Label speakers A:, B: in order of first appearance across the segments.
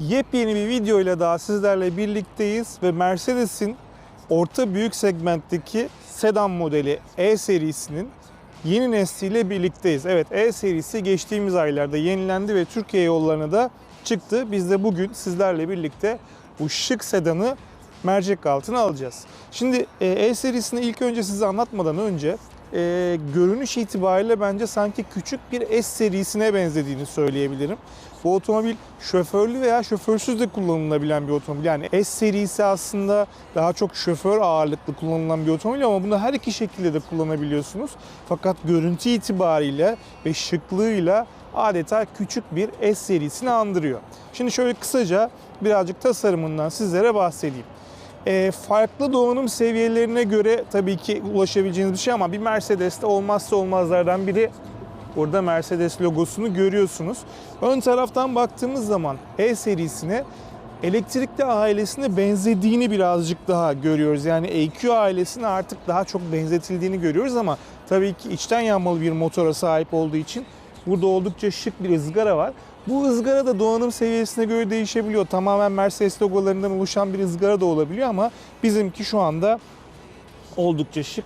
A: Yepyeni bir video ile daha sizlerle birlikteyiz ve Mercedes'in orta büyük segmentteki sedan modeli E serisinin yeni nesliyle birlikteyiz. Evet E serisi geçtiğimiz aylarda yenilendi ve Türkiye yollarına da çıktı. Biz de bugün sizlerle birlikte bu şık sedanı mercek altına alacağız. Şimdi e, E serisini ilk önce size anlatmadan önce e, görünüş itibariyle bence sanki küçük bir S serisine benzediğini söyleyebilirim. Bu otomobil şoförlü veya şoförsüz de kullanılabilen bir otomobil. Yani S serisi aslında daha çok şoför ağırlıklı kullanılan bir otomobil ama bunu her iki şekilde de kullanabiliyorsunuz. Fakat görüntü itibariyle ve şıklığıyla adeta küçük bir S serisini andırıyor. Şimdi şöyle kısaca birazcık tasarımından sizlere bahsedeyim. E, farklı donanım seviyelerine göre tabii ki ulaşabileceğiniz bir şey ama bir Mercedes'te olmazsa olmazlardan biri Burada Mercedes logosunu görüyorsunuz. Ön taraftan baktığımız zaman E serisine elektrikli ailesine benzediğini birazcık daha görüyoruz. Yani EQ ailesine artık daha çok benzetildiğini görüyoruz ama tabii ki içten yanmalı bir motora sahip olduğu için burada oldukça şık bir ızgara var. Bu ızgara da donanım seviyesine göre değişebiliyor. Tamamen Mercedes logolarından oluşan bir ızgara da olabiliyor ama bizimki şu anda oldukça şık.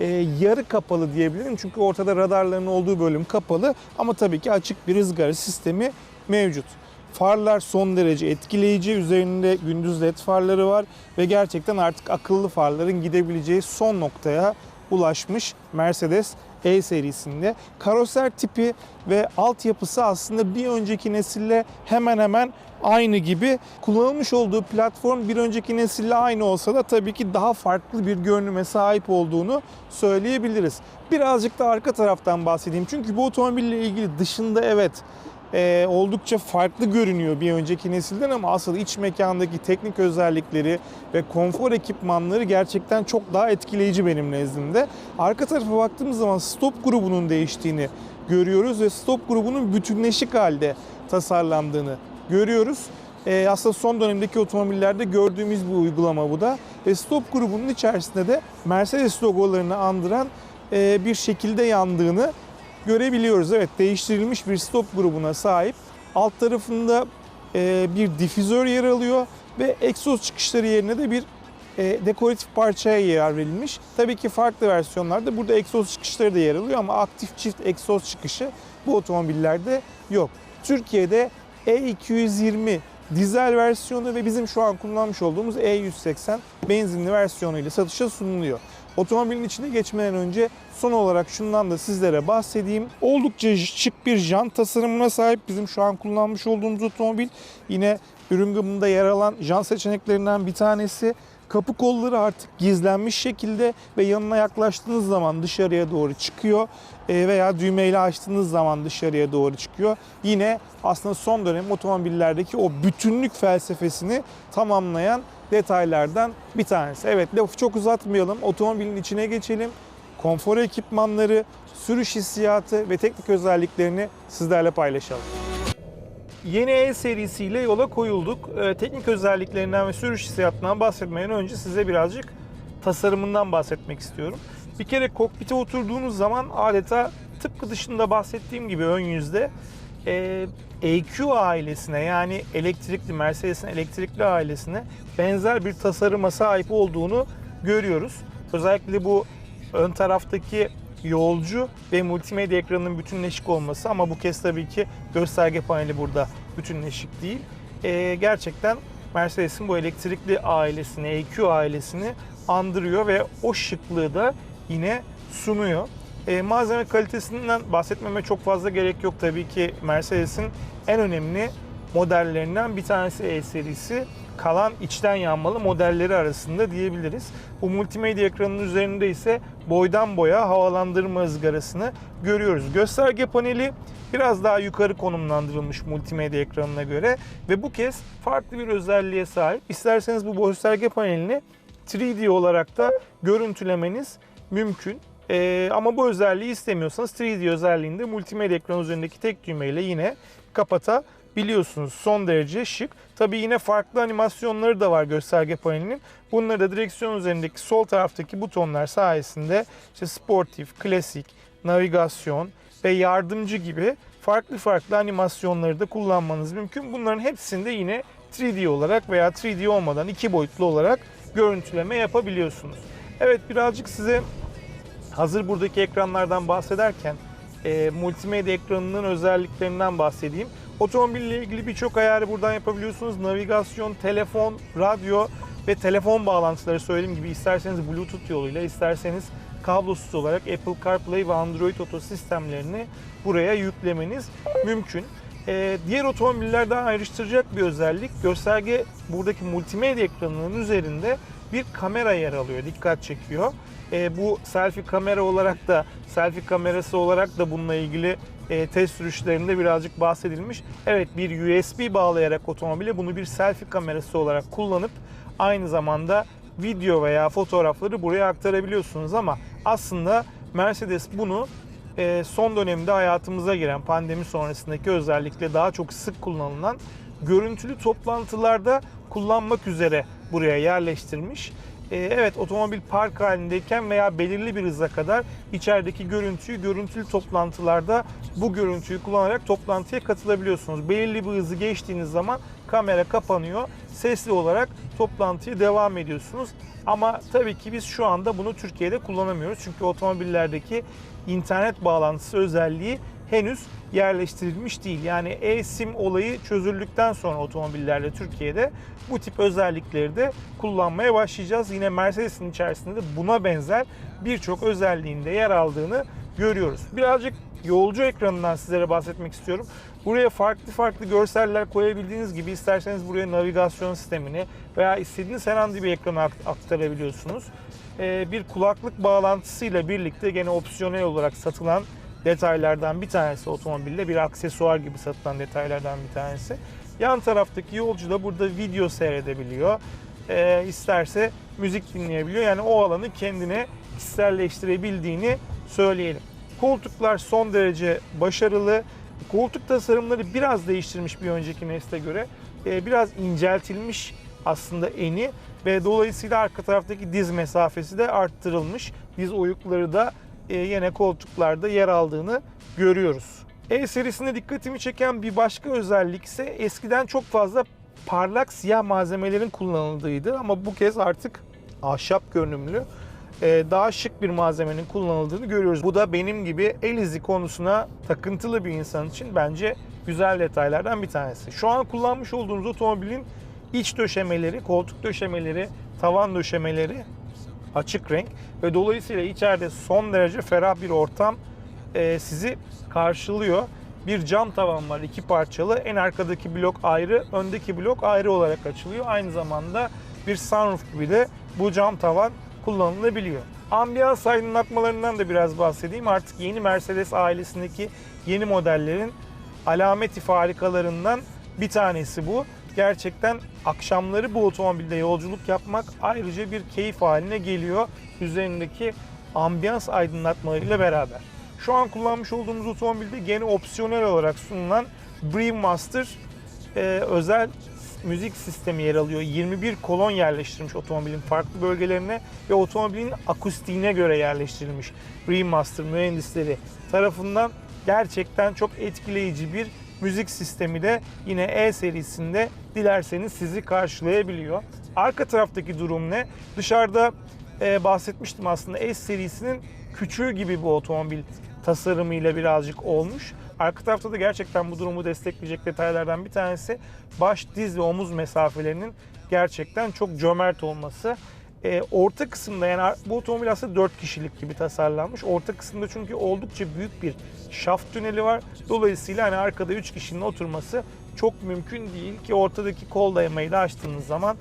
A: Ee, yarı kapalı diyebilirim çünkü ortada radarların olduğu bölüm kapalı ama tabii ki açık bir ızgara sistemi mevcut. Farlar son derece etkileyici. Üzerinde gündüz led farları var ve gerçekten artık akıllı farların gidebileceği son noktaya ulaşmış Mercedes E serisinde. Karoser tipi ve altyapısı aslında bir önceki nesille hemen hemen aynı gibi. Kullanılmış olduğu platform bir önceki nesille aynı olsa da tabii ki daha farklı bir görünüme sahip olduğunu söyleyebiliriz. Birazcık da arka taraftan bahsedeyim. Çünkü bu otomobille ilgili dışında evet e, oldukça farklı görünüyor bir önceki nesilden ama asıl iç mekandaki teknik özellikleri ve konfor ekipmanları gerçekten çok daha etkileyici benim nezdimde. Arka tarafa baktığımız zaman stop grubunun değiştiğini görüyoruz ve stop grubunun bütünleşik halde tasarlandığını görüyoruz. E, aslında son dönemdeki otomobillerde gördüğümüz bir uygulama bu da. Ve stop grubunun içerisinde de Mercedes logolarını andıran e, bir şekilde yandığını görebiliyoruz. Evet değiştirilmiş bir stop grubuna sahip. Alt tarafında e, bir difüzör yer alıyor ve egzoz çıkışları yerine de bir e, dekoratif parçaya yer verilmiş. Tabii ki farklı versiyonlarda burada egzoz çıkışları da yer alıyor ama aktif çift egzoz çıkışı bu otomobillerde yok. Türkiye'de E220 dizel versiyonu ve bizim şu an kullanmış olduğumuz E180 benzinli versiyonu ile satışa sunuluyor. Otomobilin içine geçmeden önce son olarak şundan da sizlere bahsedeyim. Oldukça şık bir jant tasarımına sahip bizim şu an kullanmış olduğumuz otomobil. Yine ürün gamında yer alan jant seçeneklerinden bir tanesi. Kapı kolları artık gizlenmiş şekilde ve yanına yaklaştığınız zaman dışarıya doğru çıkıyor E, veya düğmeyle açtığınız zaman dışarıya doğru çıkıyor. Yine aslında son dönem otomobillerdeki o bütünlük felsefesini tamamlayan detaylardan bir tanesi. Evet lafı çok uzatmayalım. Otomobilin içine geçelim. Konfor ekipmanları, sürüş hissiyatı ve teknik özelliklerini sizlerle paylaşalım. Yeni E serisiyle yola koyulduk. Ee, teknik özelliklerinden ve sürüş hissiyatından bahsetmeden önce size birazcık tasarımından bahsetmek istiyorum. Bir kere kokpite oturduğunuz zaman adeta tıpkı dışında bahsettiğim gibi ön yüzde e, EQ ailesine yani elektrikli Mercedes'in elektrikli ailesine benzer bir tasarıma sahip olduğunu görüyoruz. Özellikle bu ön taraftaki yolcu ve multimedya ekranının bütünleşik olması ama bu kez tabii ki gösterge paneli burada bütünleşik değil. Ee, gerçekten Mercedes'in bu elektrikli ailesini, EQ ailesini andırıyor ve o şıklığı da yine sunuyor. Ee, malzeme kalitesinden bahsetmeme çok fazla gerek yok tabii ki Mercedes'in en önemli modellerinden bir tanesi E serisi kalan içten yanmalı modelleri arasında diyebiliriz. Bu multimedya ekranının üzerinde ise boydan boya havalandırma ızgarasını görüyoruz. Gösterge paneli biraz daha yukarı konumlandırılmış multimedya ekranına göre ve bu kez farklı bir özelliğe sahip. İsterseniz bu gösterge panelini 3D olarak da görüntülemeniz mümkün. Ee, ama bu özelliği istemiyorsanız 3D özelliğinde multimedya ekranı üzerindeki tek düğmeyle yine kapatabiliyorsunuz. Son derece şık. Tabii yine farklı animasyonları da var gösterge panelinin. Bunları da direksiyon üzerindeki sol taraftaki butonlar sayesinde işte sportif, klasik, navigasyon ve yardımcı gibi farklı farklı animasyonları da kullanmanız mümkün. Bunların hepsinde yine 3D olarak veya 3D olmadan iki boyutlu olarak görüntüleme yapabiliyorsunuz. Evet birazcık size hazır buradaki ekranlardan bahsederken e, multimedya ekranının özelliklerinden bahsedeyim. Otomobille ilgili birçok ayarı buradan yapabiliyorsunuz. Navigasyon, telefon, radyo ve telefon bağlantıları söylediğim gibi isterseniz Bluetooth yoluyla isterseniz kablosuz olarak Apple CarPlay ve Android Auto sistemlerini buraya yüklemeniz mümkün. Ee, diğer otomobillerden ayrıştıracak bir özellik gösterge buradaki multimedya ekranının üzerinde bir kamera yer alıyor. Dikkat çekiyor. Ee, bu selfie kamera olarak da selfie kamerası olarak da bununla ilgili e, test sürüşlerinde birazcık bahsedilmiş. Evet bir USB bağlayarak otomobile bunu bir selfie kamerası olarak kullanıp aynı zamanda video veya fotoğrafları buraya aktarabiliyorsunuz ama aslında Mercedes bunu e, son dönemde hayatımıza giren pandemi sonrasındaki özellikle daha çok sık kullanılan görüntülü toplantılarda kullanmak üzere buraya yerleştirmiş. E, Evet otomobil park halindeyken veya belirli bir hıza kadar içerideki görüntüyü görüntülü toplantılarda bu görüntüyü kullanarak toplantıya katılabiliyorsunuz. Belirli bir hızı geçtiğiniz zaman kamera kapanıyor. Sesli olarak toplantıya devam ediyorsunuz. Ama tabii ki biz şu anda bunu Türkiye'de kullanamıyoruz. Çünkü otomobillerdeki internet bağlantısı özelliği henüz yerleştirilmiş değil. Yani e-sim olayı çözüldükten sonra otomobillerde Türkiye'de bu tip özellikleri de kullanmaya başlayacağız. Yine Mercedes'in içerisinde de buna benzer birçok özelliğinde yer aldığını görüyoruz. Birazcık yolcu ekranından sizlere bahsetmek istiyorum. Buraya farklı farklı görseller koyabildiğiniz gibi isterseniz buraya navigasyon sistemini veya istediğiniz herhangi bir ekrana akt- aktarabiliyorsunuz. Ee, bir kulaklık bağlantısıyla birlikte gene opsiyonel olarak satılan detaylardan bir tanesi otomobilde bir aksesuar gibi satılan detaylardan bir tanesi. Yan taraftaki yolcu da burada video seyredebiliyor. Ee, isterse müzik dinleyebiliyor. Yani o alanı kendine kişiselleştirebildiğini söyleyelim. Koltuklar son derece başarılı. Koltuk tasarımları biraz değiştirmiş bir önceki nesle göre. Ee, biraz inceltilmiş aslında eni ve dolayısıyla arka taraftaki diz mesafesi de arttırılmış. Diz oyukları da e, yine koltuklarda yer aldığını görüyoruz. E serisinde dikkatimi çeken bir başka özellik ise eskiden çok fazla parlak siyah malzemelerin kullanıldığıydı ama bu kez artık ahşap görünümlü daha şık bir malzemenin kullanıldığını görüyoruz. Bu da benim gibi el izi konusuna takıntılı bir insan için bence güzel detaylardan bir tanesi. Şu an kullanmış olduğunuz otomobilin iç döşemeleri, koltuk döşemeleri, tavan döşemeleri açık renk ve dolayısıyla içeride son derece ferah bir ortam e, sizi karşılıyor. Bir cam tavan var iki parçalı. En arkadaki blok ayrı, öndeki blok ayrı olarak açılıyor. Aynı zamanda bir sunroof gibi de bu cam tavan kullanılabiliyor. Ambiyans aydınlatmalarından da biraz bahsedeyim. Artık yeni Mercedes ailesindeki yeni modellerin alameti farikalarından bir tanesi bu. Gerçekten akşamları bu otomobilde yolculuk yapmak ayrıca bir keyif haline geliyor. Üzerindeki ambiyans aydınlatmalarıyla beraber. Şu an kullanmış olduğumuz otomobilde gene opsiyonel olarak sunulan Brewmaster e, özel müzik sistemi yer alıyor. 21 kolon yerleştirilmiş otomobilin farklı bölgelerine ve otomobilin akustiğine göre yerleştirilmiş. Brewmaster mühendisleri tarafından gerçekten çok etkileyici bir müzik sistemi de yine E serisinde dilerseniz sizi karşılayabiliyor. Arka taraftaki durum ne? Dışarıda e, bahsetmiştim aslında S serisinin küçüğü gibi bu otomobil tasarımıyla birazcık olmuş. Arka tarafta da gerçekten bu durumu destekleyecek detaylardan bir tanesi baş, diz ve omuz mesafelerinin gerçekten çok cömert olması. E, orta kısımda yani bu otomobil aslında 4 kişilik gibi tasarlanmış. Orta kısımda çünkü oldukça büyük bir şaft tüneli var. Dolayısıyla hani arkada 3 kişinin oturması çok mümkün değil ki ortadaki kol dayamayı da açtığınız zaman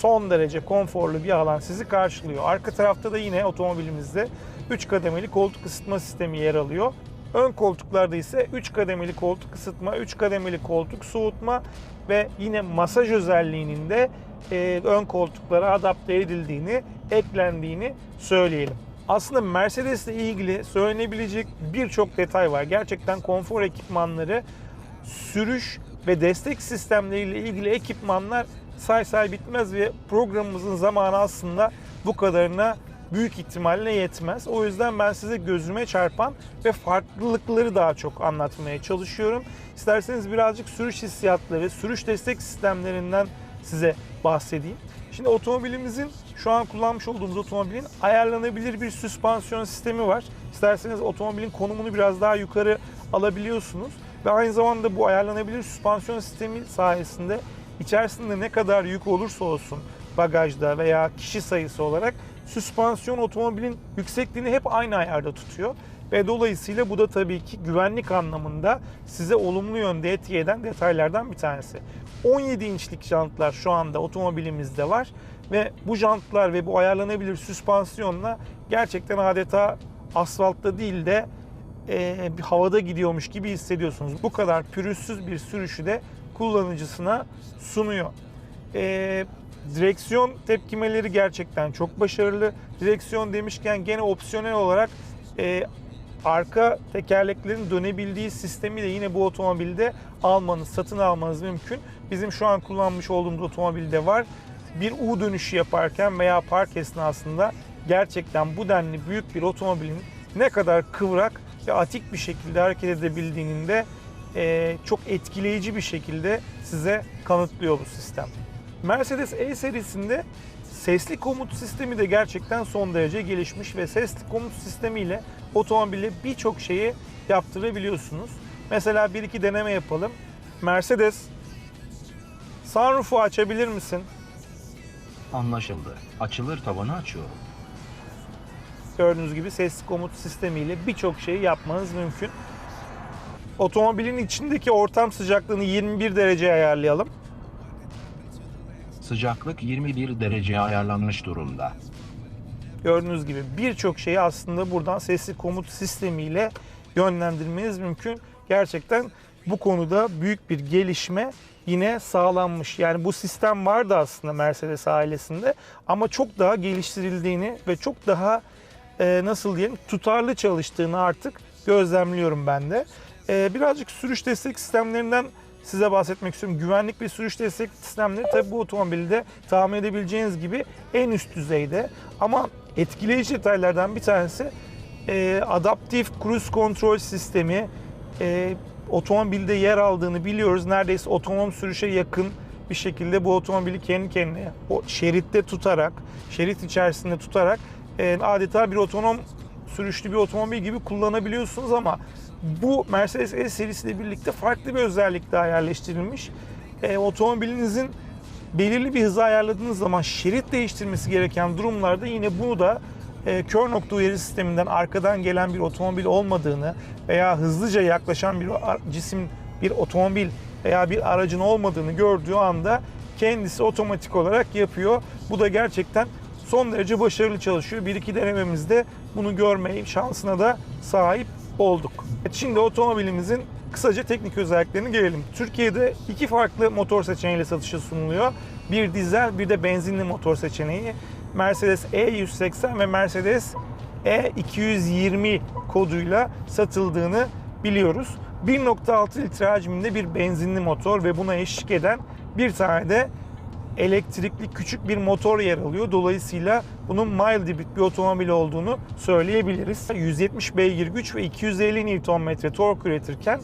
A: son derece konforlu bir alan sizi karşılıyor. Arka tarafta da yine otomobilimizde 3 kademeli koltuk ısıtma sistemi yer alıyor. Ön koltuklarda ise 3 kademeli koltuk ısıtma, 3 kademeli koltuk soğutma ve yine masaj özelliğinin de e, ön koltuklara adapte edildiğini, eklendiğini söyleyelim. Aslında Mercedes ile ilgili söylenebilecek birçok detay var. Gerçekten konfor ekipmanları, sürüş ve destek sistemleriyle ilgili ekipmanlar say say bitmez ve programımızın zamanı aslında bu kadarına büyük ihtimalle yetmez. O yüzden ben size gözüme çarpan ve farklılıkları daha çok anlatmaya çalışıyorum. İsterseniz birazcık sürüş hissiyatları, sürüş destek sistemlerinden size bahsedeyim. Şimdi otomobilimizin şu an kullanmış olduğumuz otomobilin ayarlanabilir bir süspansiyon sistemi var. İsterseniz otomobilin konumunu biraz daha yukarı alabiliyorsunuz ve aynı zamanda bu ayarlanabilir süspansiyon sistemi sayesinde içerisinde ne kadar yük olursa olsun bagajda veya kişi sayısı olarak süspansiyon otomobilin yüksekliğini hep aynı ayarda tutuyor. Ve dolayısıyla bu da tabii ki güvenlik anlamında size olumlu yönde etki eden detaylardan bir tanesi. 17 inçlik jantlar şu anda otomobilimizde var ve bu jantlar ve bu ayarlanabilir süspansiyonla gerçekten adeta asfaltta değil de e, havada gidiyormuş gibi hissediyorsunuz. Bu kadar pürüzsüz bir sürüşü de kullanıcısına sunuyor. E, direksiyon tepkimeleri gerçekten çok başarılı. Direksiyon demişken gene opsiyonel olarak e, arka tekerleklerin dönebildiği sistemi de yine bu otomobilde almanız, satın almanız mümkün. Bizim şu an kullanmış olduğumuz otomobilde var. Bir U dönüşü yaparken veya park esnasında gerçekten bu denli büyük bir otomobilin ne kadar kıvrak ve atik bir şekilde hareket edebildiğinin de e, çok etkileyici bir şekilde size kanıtlıyor bu sistem. Mercedes E serisinde sesli komut sistemi de gerçekten son derece gelişmiş ve sesli komut sistemiyle otomobile birçok şeyi yaptırabiliyorsunuz. Mesela bir iki deneme yapalım. Mercedes sunroof'u açabilir misin?
B: Anlaşıldı. Açılır tavanı açıyorum.
A: Gördüğünüz gibi sesli komut sistemiyle birçok şeyi yapmanız mümkün. Otomobilin içindeki ortam sıcaklığını 21 dereceye ayarlayalım.
B: Sıcaklık 21 dereceye ayarlanmış durumda.
A: Gördüğünüz gibi birçok şeyi aslında buradan sesli komut sistemiyle yönlendirmeniz mümkün. Gerçekten bu konuda büyük bir gelişme yine sağlanmış. Yani bu sistem vardı aslında Mercedes ailesinde ama çok daha geliştirildiğini ve çok daha e, nasıl diyelim tutarlı çalıştığını artık gözlemliyorum ben de. E, birazcık sürüş destek sistemlerinden size bahsetmek istiyorum. Güvenlik ve sürüş destek sistemleri tabii bu otomobilde tahmin edebileceğiniz gibi en üst düzeyde. Ama etkileyici detaylardan bir tanesi e, adaptif cruise kontrol sistemi e, otomobilde yer aldığını biliyoruz. Neredeyse otonom sürüşe yakın bir şekilde bu otomobili kendi kendine o şeritte tutarak, şerit içerisinde tutarak e, adeta bir otonom sürüşlü bir otomobil gibi kullanabiliyorsunuz ama bu Mercedes E serisiyle birlikte farklı bir özellik daha yerleştirilmiş. E, otomobilinizin belirli bir hıza ayarladığınız zaman şerit değiştirmesi gereken durumlarda yine bunu da e, kör nokta uyarı sisteminden arkadan gelen bir otomobil olmadığını veya hızlıca yaklaşan bir cisim, bir otomobil veya bir aracın olmadığını gördüğü anda kendisi otomatik olarak yapıyor. Bu da gerçekten son derece başarılı çalışıyor. Bir iki denememizde bunu görme şansına da sahip olduk. Şimdi otomobilimizin kısaca teknik özelliklerine gelelim. Türkiye'de iki farklı motor seçeneğiyle satışa sunuluyor. Bir dizel bir de benzinli motor seçeneği. Mercedes E180 ve Mercedes E220 koduyla satıldığını biliyoruz. 1.6 litre hacminde bir benzinli motor ve buna eşlik eden bir tane de elektrikli küçük bir motor yer alıyor. Dolayısıyla bunun mild hibrit bir otomobil olduğunu söyleyebiliriz. 170 beygir güç ve 250 Nm tork üretirken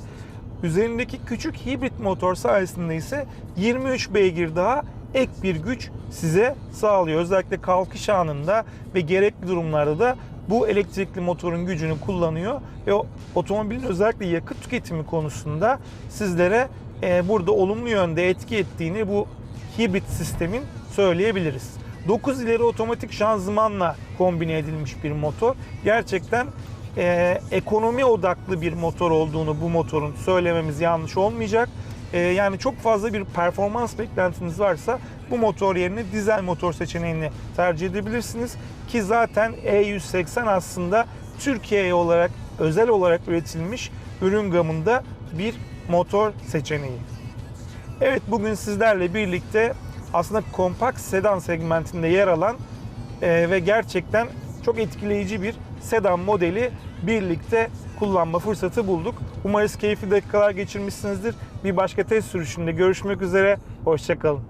A: üzerindeki küçük hibrit motor sayesinde ise 23 beygir daha ek bir güç size sağlıyor. Özellikle kalkış anında ve gerekli durumlarda da bu elektrikli motorun gücünü kullanıyor ve otomobilin özellikle yakıt tüketimi konusunda sizlere burada olumlu yönde etki ettiğini bu hibrit sistemin söyleyebiliriz. 9 ileri otomatik şanzımanla kombine edilmiş bir motor. Gerçekten e, ekonomi odaklı bir motor olduğunu bu motorun söylememiz yanlış olmayacak. E, yani çok fazla bir performans beklentiniz varsa bu motor yerine dizel motor seçeneğini tercih edebilirsiniz. Ki zaten E180 aslında Türkiye olarak özel olarak üretilmiş ürün gamında bir motor seçeneği. Evet bugün sizlerle birlikte aslında kompakt sedan segmentinde yer alan e, ve gerçekten çok etkileyici bir sedan modeli birlikte kullanma fırsatı bulduk. Umarız keyifli dakikalar geçirmişsinizdir. Bir başka test sürüşünde görüşmek üzere. Hoşçakalın.